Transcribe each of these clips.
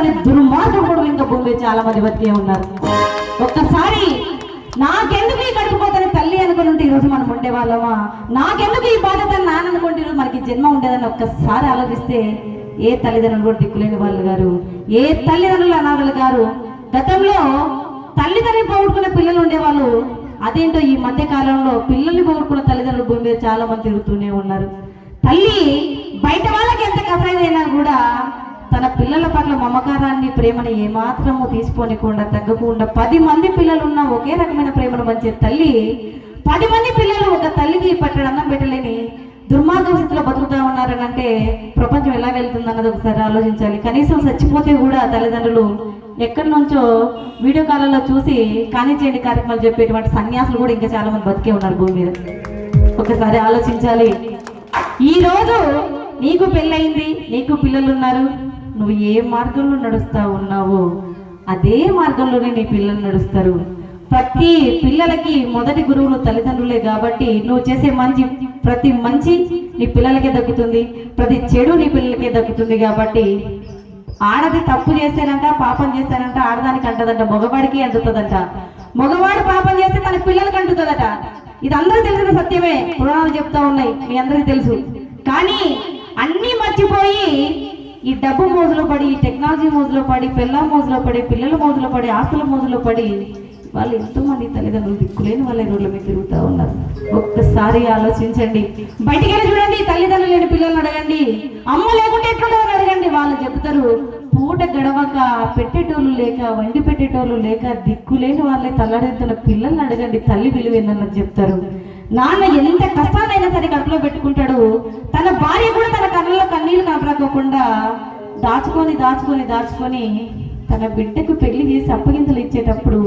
కానీ దుర్మార్గం కూడా ఇంకా భూమి చాలా మంది బతికే ఉన్నారు. ఒక్కసారి నాకెందుకు ఈ కడుపుకోతని తల్లి అనుకుని ఉంటే ఈరోజు మనం ఉండేవాళ్ళమా? నాకెందుకు ఈ బాధ్యత నాన్న అనుకుంటే ఈరోజు మనకి జన్మ ఉండేదని ఒక్కసారి ఆలోచిస్తే ఏ తల్లిదండ్రులు కూడా దిక్కులేని వాళ్ళు గారు ఏ తల్లిదండ్రులు అనాథలు గారు గతంలో తల్లిదండ్రులు పోగొట్టుకున్న పిల్లలు ఉండేవాళ్ళు అదేంటో ఈ మధ్య కాలంలో పిల్లల్ని పోగొట్టుకున్న తల్లిదండ్రులు భూమి మీద చాలా మంది తిరుగుతూనే ఉన్నారు. తల్లి బయట వాళ్ళకి ఎంత మమకారాన్ని ప్రేమని ఏమాత్రము తీసుకోనికుండా తగ్గకుండా పది మంది పిల్లలు ఉన్న ఒకే రకమైన ప్రేమను పంచే తల్లి పది మంది పిల్లలు ఒక తల్లికి పట్టడం అన్నం పెట్టలేని దుర్మార్గ స్థితిలో బతుకుతా ఉన్నారని అంటే ప్రపంచం ఎలా వెళ్తుంది అన్నది ఒకసారి ఆలోచించాలి. కనీసం చచ్చిపోతే కూడా తల్లిదండ్రులు ఎక్కడి నుంచో వీడియో కాలంలో చూసి కానిచేయండి కార్యక్రమాలు చెప్పేటువంటి సన్యాసులు కూడా ఇంకా చాలా మంది బతికే ఉన్నారు భూమి మీద. ఒకసారి ఆలోచించాలి. ఈరోజు నీకు పెళ్ళయింది నీకు పిల్లలు ఉన్నారు నువ్వు ఏ మార్గంలో నడుస్తా ఉన్నావో అదే మార్గంలోనే నీ పిల్లలు నడుస్తారు. ప్రతి పిల్లలకి మొదటి గురువులు తల్లిదండ్రులే కాబట్టి నువ్వు చేసే మంచి ప్రతి మంచి నీ పిల్లలకే దక్కుతుంది. ప్రతి చెడు నీ పిల్లలకే దక్కుతుంది కాబట్టి ఆడది తప్పు చేశానంట పాపం చేశానంట ఆడదానికి అంటదంట మగవాడికి అందుతుందంట. మగవాడు పాపం చేస్తే తన పిల్లలకి అంటుతుందట. ఇది అందరూ తెలిసిన సత్యమే. పురాణాలు చెప్తా ఉన్నాయి. మీ అందరికీ తెలుసు. కానీ అన్నీ మర్చిపోయి ఈ డబ్బు మోజులో పడి ఈ టెక్నాలజీ మోజులో పడి పిల్ల మోజులో పడి పిల్లల మోజులో పడి ఆస్తుల మోజులో పడి వాళ్ళు ఎంతో మంది తల్లిదండ్రులు దిక్కులేని వాళ్ళ రోడ్ల మీద తిరుగుతూ ఉన్నారు. ఒక్కసారి ఆలోచించండి. బయటికి వెళ్ళి చూడండి తల్లిదండ్రులు లేని పిల్లల్ని అడగండి. అమ్మ లేకుంటే ఎట్లుండవని అడగండి. వాళ్ళు చెప్తారు పూట గడవక పెట్టేటోళ్ళు లేక వండి పెట్టేటోళ్ళు లేక దిక్కులేని వాళ్ళే తల్లడెత్తున్న పిల్లల్ని అడగండి. తల్లి విలువ ఏందన్నది చెప్తారు. నాన్న ఎంత కష్టాలైనా సరే కడుపులో పెట్టుకుంటాడు. తన భార్య కూడా నీళ్ళు కనపడకోకుండా దాచుకొని దాచుకొని దాచుకొని తన బిడ్డకు పెళ్ళి చేసి అప్పగింతలు ఇచ్చేటప్పుడు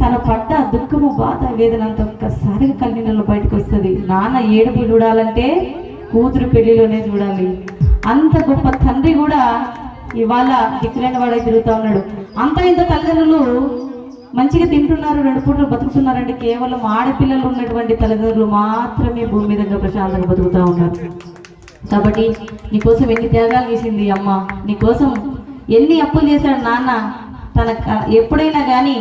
తన పడ్డ దుఃఖము బాధ వేదన అంత ఒక్కసారిగా కన్నీళ్ళలో బయటకు వస్తుంది. నాన్న ఏడుపు చూడాలంటే కూతురు పెళ్ళిలోనే చూడాలి. అంత గొప్ప తండ్రి కూడా ఇవాళ దిక్కులేని వాడై తిరుగుతా ఉన్నాడు. అంత ఇంత తల్లిదండ్రులు మంచిగా తింటున్నారు రెండు పూటలు బతుకుతున్నారంటే కేవలం ఆడపిల్లలు ఉన్నటువంటి తల్లిదండ్రులు మాత్రమే భూమి మీద ప్రశాంతంగా బతుకుతూ ఉన్నారు. కాబట్టి నీకోసం ఎన్ని త్యాగాలు చేసింది అమ్మ. నీకోసం ఎన్ని అప్పులు చేశాడు నాన్న. తన ఎప్పుడైనా కానీ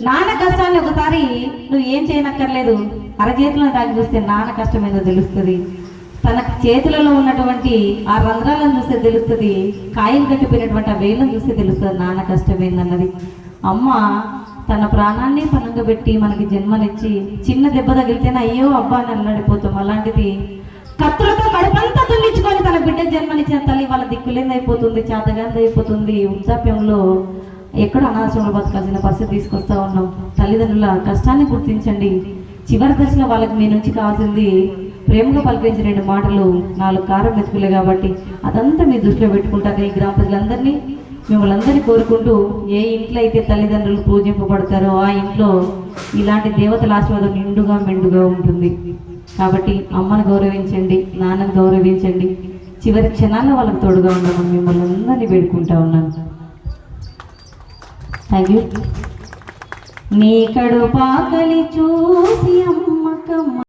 నాన్న కష్టాన్ని ఒకసారి నువ్వు ఏం చేయనక్కర్లేదు. అరచేతిలో తాకి చూస్తే నాన్న కష్టం ఏదో తెలుస్తుంది. తన చేతులలో ఉన్నటువంటి ఆ రంధ్రాలను చూస్తే తెలుస్తుంది. కాయలు కట్టిపోయినటువంటి ఆ వేలను చూస్తే తెలుస్తుంది నాన్న కష్టమేందన్నది అమ్మ తన ప్రాణాన్ని పనంగా పెట్టి మనకి జన్మనిచ్చి చిన్న దెబ్బ తగిలితేనే అయ్యో అబ్బా అని అల్లాడిపోతాం. అలాంటిది కత్తులతో కడుపంతా దున్నించుకొని తన బిడ్డ జన్మనిచ్చిన తల్లి వాళ్ళ దిక్కులేంది అయిపోతుంది చేతగాంది అయిపోతుంది వృద్ధాప్యంలో ఎక్కడ అనాశ్రమంలో బతకాల్సిన పరిస్థితి తీసుకొస్తా ఉన్నాం. తల్లిదండ్రుల కష్టాన్ని గుర్తించండి. చివరి దశలో వాళ్ళకి మీ నుంచి కావాల్సింది ప్రేమగా పలికించిన రెండు మాటలు నాలుగు కారం మెతుకులే కాబట్టి అదంతా మీ దృష్టిలో పెట్టుకుంటారు ఈ గ్రామ ప్రజలందరినీ మిమ్మల్ని అందరినీ కోరుకుంటూ ఏ ఇంట్లో అయితే తల్లిదండ్రులు పూజింపబడతారో ఆ ఇంట్లో ఇలాంటి దేవతల ఆశీర్వాదం నిండుగా మెండుగా ఉంటుంది. కాబట్టి అమ్మను గౌరవించండి నాన్నను గౌరవించండి. చివరి క్షణాల్లో వాళ్ళకి తోడుగా ఉండమని మిమ్మల్ని అందరినీ వేడుకుంటా ఉన్నాను. థ్యాంక్ యూ నీకడు పాకలి చూసి అమ్మకమ్మ